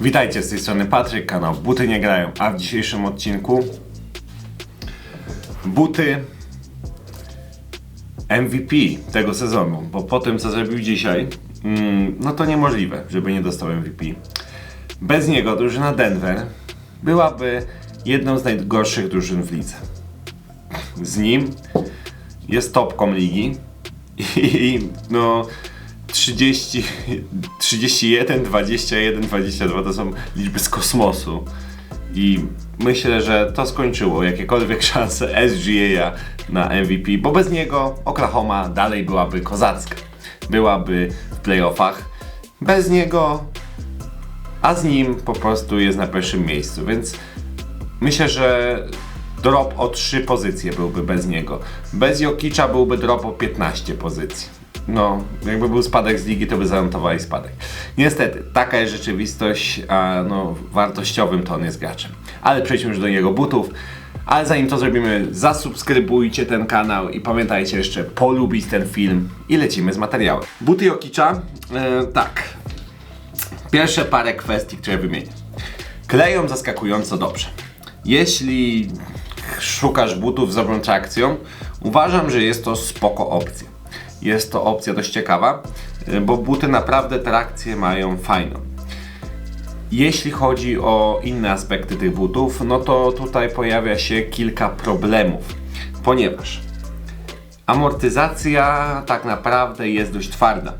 Witajcie, z tej strony Patryk, kanał Buty nie grają, a w dzisiejszym odcinku buty MVP tego sezonu, bo po tym co zrobił dzisiaj, mm, no to niemożliwe, żeby nie dostał MVP. Bez niego drużyna Denver byłaby jedną z najgorszych drużyn w lidze. Z nim jest topką ligi i no 30, 31, 21, 22 to są liczby z kosmosu. I myślę, że to skończyło jakiekolwiek szanse SGA na MVP, bo bez niego Oklahoma dalej byłaby kozacka. Byłaby w playoffach. Bez niego, a z nim po prostu jest na pierwszym miejscu, więc myślę, że drop o 3 pozycje byłby bez niego. Bez Jokicza byłby drop o 15 pozycji. No, jakby był spadek z ligi, to by zanotowali spadek. Niestety, taka jest rzeczywistość, a no, wartościowym to on jest graczem. Ale przejdźmy już do jego butów. Ale zanim to zrobimy, zasubskrybujcie ten kanał i pamiętajcie jeszcze polubić ten film i lecimy z materiałem. Buty Jokicza, e, tak. Pierwsze parę kwestii, które wymienię. Kleją zaskakująco dobrze. Jeśli szukasz butów z dobrą trakcją, uważam, że jest to spoko opcja. Jest to opcja dość ciekawa, y, bo buty naprawdę trakcję mają fajną. Jeśli chodzi o inne aspekty tych butów, no to tutaj pojawia się kilka problemów, ponieważ amortyzacja tak naprawdę jest dość twarda.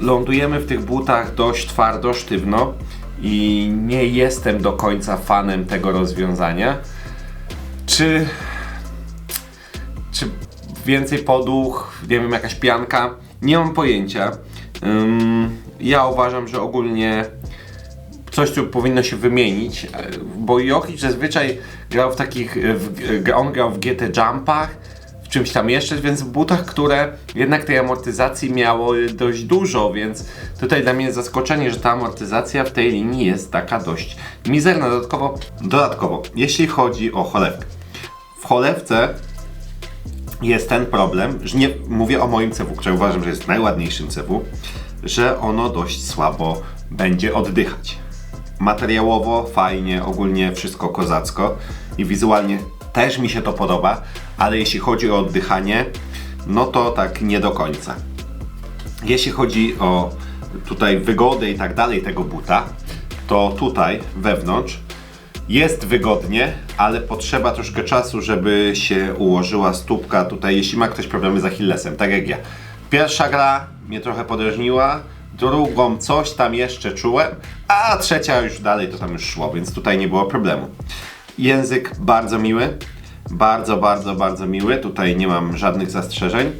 Lądujemy w tych butach dość twardo, sztywno i nie jestem do końca fanem tego rozwiązania. Czy, czy więcej poduch, nie wiem, jakaś pianka? Nie mam pojęcia. Ym, ja uważam, że ogólnie coś tu powinno się wymienić, e, bo Jokic zazwyczaj grał w takich, e, w, e, on grał w GT Jumpach, w czymś tam jeszcze, więc w butach, które jednak tej amortyzacji miało dość dużo, więc tutaj dla mnie jest zaskoczenie, że ta amortyzacja w tej linii jest taka dość mizerna. Dodatkowo, dodatkowo jeśli chodzi o cholewkę. W cholewce jest ten problem, że nie mówię o moim cewu, który uważam, że jest najładniejszym cewu, że ono dość słabo będzie oddychać. Materiałowo fajnie, ogólnie wszystko kozacko i wizualnie też mi się to podoba, ale jeśli chodzi o oddychanie, no to tak nie do końca. Jeśli chodzi o tutaj wygodę i tak dalej tego buta, to tutaj wewnątrz jest wygodnie, ale potrzeba troszkę czasu, żeby się ułożyła stópka tutaj, jeśli ma ktoś problemy z Achillesem, tak jak ja. Pierwsza gra mnie trochę podrażniła, drugą coś tam jeszcze czułem, a trzecia już dalej to tam już szło, więc tutaj nie było problemu. Język bardzo miły, bardzo, bardzo, bardzo miły, tutaj nie mam żadnych zastrzeżeń.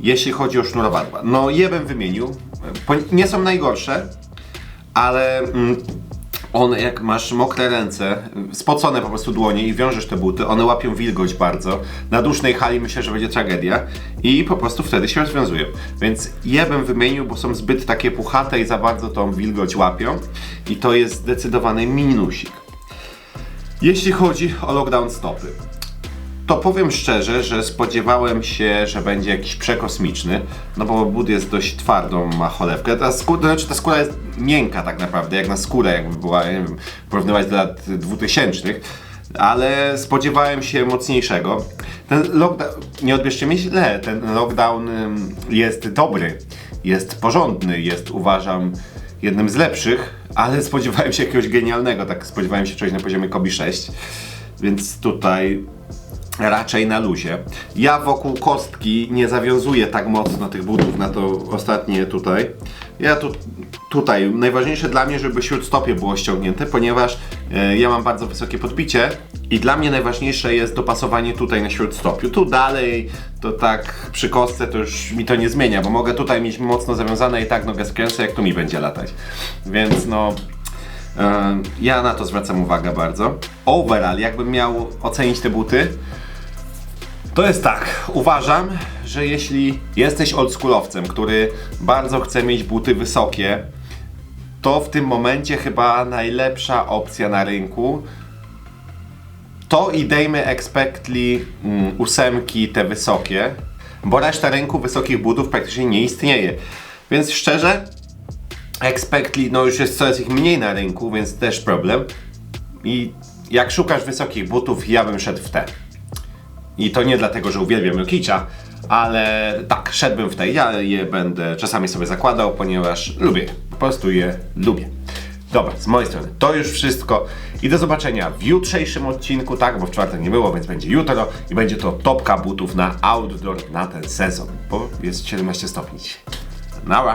Jeśli chodzi o sznurowadła, no je bym wymienił, nie są najgorsze, ale mm, one jak masz mokre ręce, spocone po prostu dłonie i wiążesz te buty, one łapią wilgoć bardzo. Na dusznej hali myślę, że będzie tragedia i po prostu wtedy się rozwiązują. Więc je bym wymienił, bo są zbyt takie puchate i za bardzo tą wilgoć łapią i to jest zdecydowany minusik. Jeśli chodzi o lockdown stopy, to powiem szczerze, że spodziewałem się, że będzie jakiś przekosmiczny, no bo but jest dość twardą, ma cholewkę. Ta skóra, to znaczy ta skóra jest miękka tak naprawdę, jak na skórę jakby była, nie wiem, porównywać do lat 2000 ale spodziewałem się mocniejszego. Ten lockdown, nie odbierzcie mi źle, ten lockdown jest dobry, jest porządny, jest uważam jednym z lepszych, ale spodziewałem się jakiegoś genialnego, tak spodziewałem się czegoś na poziomie Kobi 6, więc tutaj raczej na luzie. Ja wokół kostki nie zawiązuję tak mocno tych butów na to ostatnie tutaj. Ja tu, tutaj, najważniejsze dla mnie, żeby śródstopie było ściągnięte, ponieważ e, ja mam bardzo wysokie podbicie i dla mnie najważniejsze jest dopasowanie tutaj na śródstopiu. Tu dalej, to tak przy kostce to już mi to nie zmienia, bo mogę tutaj mieć mocno zawiązane i tak nogę skręcę, jak tu mi będzie latać. Więc no, e, ja na to zwracam uwagę bardzo. Overall, jakbym miał ocenić te buty, to jest tak, uważam, że jeśli jesteś oldschoolowcem, który bardzo chce mieć buty wysokie, to w tym momencie chyba najlepsza opcja na rynku to i dejmy expectly mm, ósemki te wysokie, bo reszta rynku wysokich butów praktycznie nie istnieje. Więc szczerze, Expectly, no już jest coraz ich mniej na rynku, więc też problem. I jak szukasz wysokich butów, ja bym szedł w te. I to nie dlatego, że uwielbiam Jokicza, ale tak, szedłbym w te. Ja je będę czasami sobie zakładał, ponieważ lubię. Po prostu je lubię. Dobra, z mojej strony to już wszystko i do zobaczenia w jutrzejszym odcinku, tak, bo w czwartek nie było, więc będzie jutro i będzie to topka butów na outdoor na ten sezon, bo jest 17 stopni. Nara!